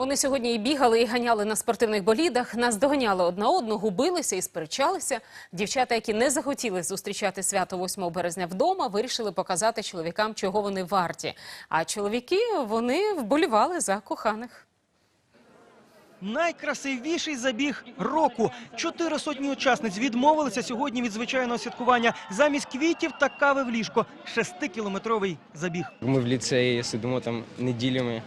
Вони сьогодні і бігали, і ганяли на спортивних болідах, наздоганяли одна одну, билися і сперечалися. Дівчата, які не захотіли зустрічати свято 8 березня вдома, вирішили показати чоловікам, чого вони варті. А чоловіки, вони вболівали за коханих. Найкрасивіший забіг року. Чотири сотні учасниць відмовилися сьогодні від звичайного святкування. Замість квітів та кави в ліжко. Шестикілометровий забіг. Ми в ліцеї сидимо там неділями,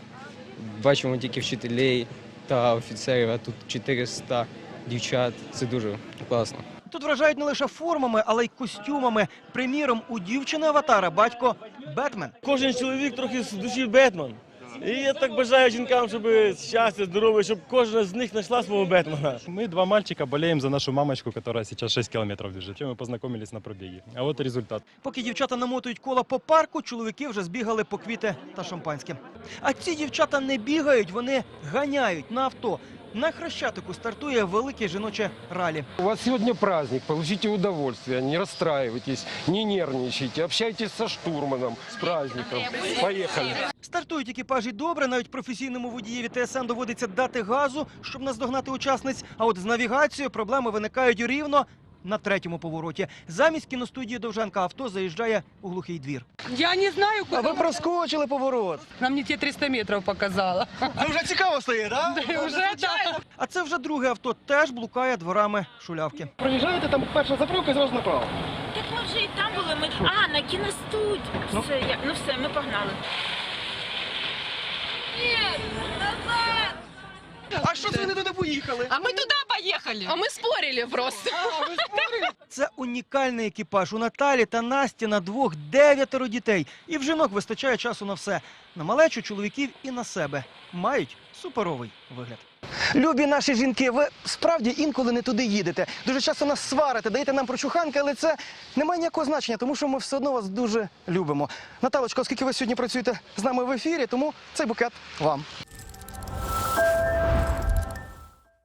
бачимо тільки вчителей та офіцерів, а тут 400 дівчат. Це дуже класно. Тут вражають не лише формами, але й костюмами. Приміром, у дівчини аватара батько Бетмен. Кожен чоловік трохи з душі Бетмен. І я так бажаю жінкам, щоб щастя, здоров'я, щоб кожна з них знайшла свого Бетмена. Мы два мальчика болеем за нашу мамочку, которая сейчас 6 километров бежит. Чем мы познакомились на пробеге. А вот и результат. Поки дівчата намотують кола по парку, чоловіки вже збігали по квіти та шампанське. А ці дівчата не бігають, вони ганяють на авто. На Хрещатику стартує велике жіноче ралі. У вас сьогодні праздник, получите удовольствие, не розстраюйтесь, не нервничайте, общайтесь со штурманом. з праздником. Поїхали. Стартують екіпажі добре, навіть професійному водієві ТСН доводиться дати газу, щоб наздогнати учасниць. А от з навігацією проблеми виникають рівно на третьому повороті. Замість кіностудії Довженка авто заїжджає у глухий двір. Я не знаю, А ви проскочили поворот. Нам не те 300 метров показала. Це вже цікаво стає, да. А це вже друге авто теж блукає дворами шулявки. Проезжаете, там перша заправка и сразу направо. Так ми вже і там були. Ми... А, на кіностудії. Все, я... ну все, ми погнали. А що це ви не туди поїхали? А мы туда поехали. А мы спорили просто. Це унікальний екіпаж. У Наталі та Насті на двох дев'ятеро дітей. І в жінок вистачає часу на все. На малечу чоловіків і на себе. Мають суперовий вигляд. Любі наші жінки, ви справді інколи не туди їдете. Дуже часто нас сварите, даєте нам прочуханки, але це не має ніякого значення, тому що ми все одно вас дуже любимо. Наталочка, оскільки ви сьогодні працюєте з нами в ефірі, тому цей букет вам.